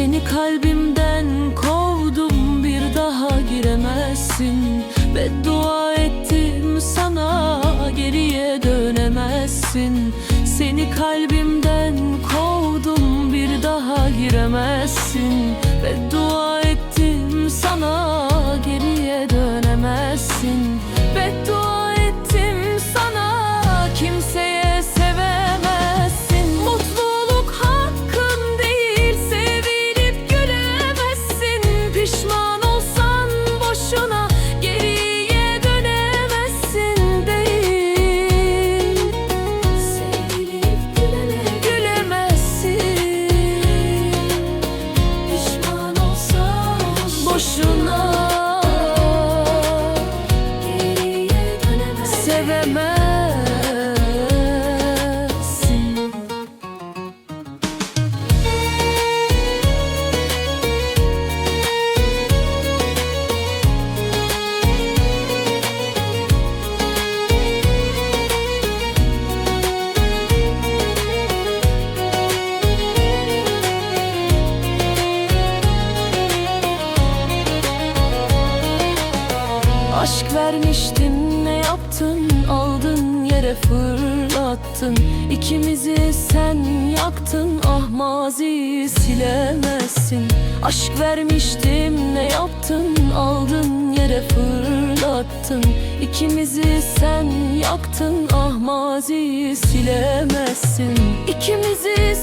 Seni kalbimden kovdum bir daha giremezsin. Beddua ettim sana geriye dönemezsin. Seni kalbimden kovdum bir daha giremezsin. Beddua ettim sana boşuna Geriye dönemezsin Sevemezsin Aşk vermiştim ne yaptın? Aldın yere fırlattın. İkimizi sen yaktın ah maziyi silemezsin. Aşk vermiştim ne yaptın? Aldın yere fırlattın. İkimizi sen yaktın ah maziyi silemezsin. İkimizi